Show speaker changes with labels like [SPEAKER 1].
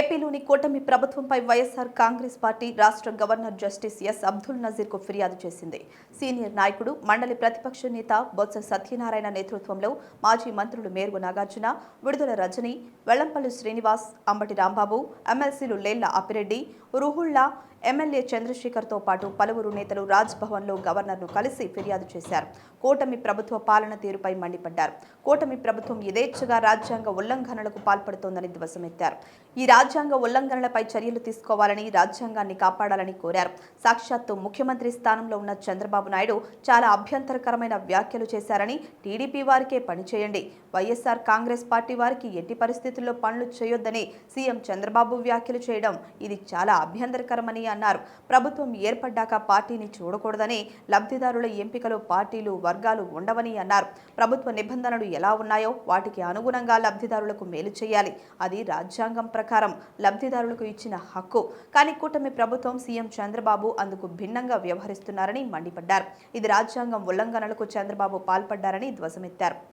[SPEAKER 1] ఏపీలోని కూటమి ప్రభుత్వంపై వైఎస్ఆర్ కాంగ్రెస్ పార్టీ రాష్ట్ర గవర్నర్ జస్టిస్ ఎస్ అబ్దుల్ నజీర్కు ఫిర్యాదు చేసింది. సీనియర్ నాయకుడు మండలి ప్రతిపక్ష నేత బొత్స సత్యనారాయణ నేతృత్వంలో మాజీ మంత్రులు మేరుగు నాగార్జున విడుదల రజని వెల్లంపల్లి శ్రీనివాస్ అంబటి రాంబాబు ఎమ్మెల్సీలు లేళ్ళ అప్పిరెడ్డి రుహుళ్ళ ఎమ్మెల్యే చంద్రశేఖర్తో పాటు పలువురు నేతలు రాజ్భవన్లో గవర్నర్ను కలిసి ఫిర్యాదు చేశారు. కూటమి ప్రభుత్వ పాలన తీరుపై మండిపడ్డారు. కూటమి ప్రభుత్వం యథేచ్ఛగా రాజ్యాంగ ఉల్లంఘనలకు పాల్పడుతోందని ధ్వసమెత్తారు ఈ రాజ్యాంగ ఉల్లంఘనలపై చర్యలు తీసుకోవాలని రాజ్యాంగాన్ని కాపాడాలని కోరారు. సాక్షాత్తు ముఖ్యమంత్రి స్థానంలో ఉన్న చంద్రబాబు నాయుడు చాలా అభ్యంతరకరమైన వ్యాఖ్యలు చేశారని టీడీపీ వారికే పనిచేయండి. వైఎస్ఆర్ కాంగ్రెస్ పార్టీ వారికి ఎట్టి పరిస్థితుల్లో పనులు చేయొద్దని సీఎం చంద్రబాబు వ్యాఖ్యలు చేయడం ఇది చాలా అభ్యంతరకరమని అన్నారు. ప్రభుత్వం ఏర్పడ్డాక పార్టీని చూడకూడదని లబ్ధిదారుల ఎంపికలో పార్టీలు వర్గాలు ఉండవని అన్నారు. ప్రభుత్వ నిబంధనలు ఎలా ఉన్నాయో వాటికి అనుగుణంగా లబ్ధిదారులకు మేలు చేయాలి. అది రాజ్యాంగం ప్రకారం లబ్ధిదారులకు ఇచ్చిన హక్కు. కానీ కూటమి ప్రభుత్వం సీఎం చంద్రబాబు అందుకు భిన్నంగా వ్యవహరిస్తున్నారని మండిపడ్డారు. ఇది రాజ్యాంగం ఉల్లంఘనలకు చంద్రబాబు పాల్పడ్డారని ధ్వసమెత్తారు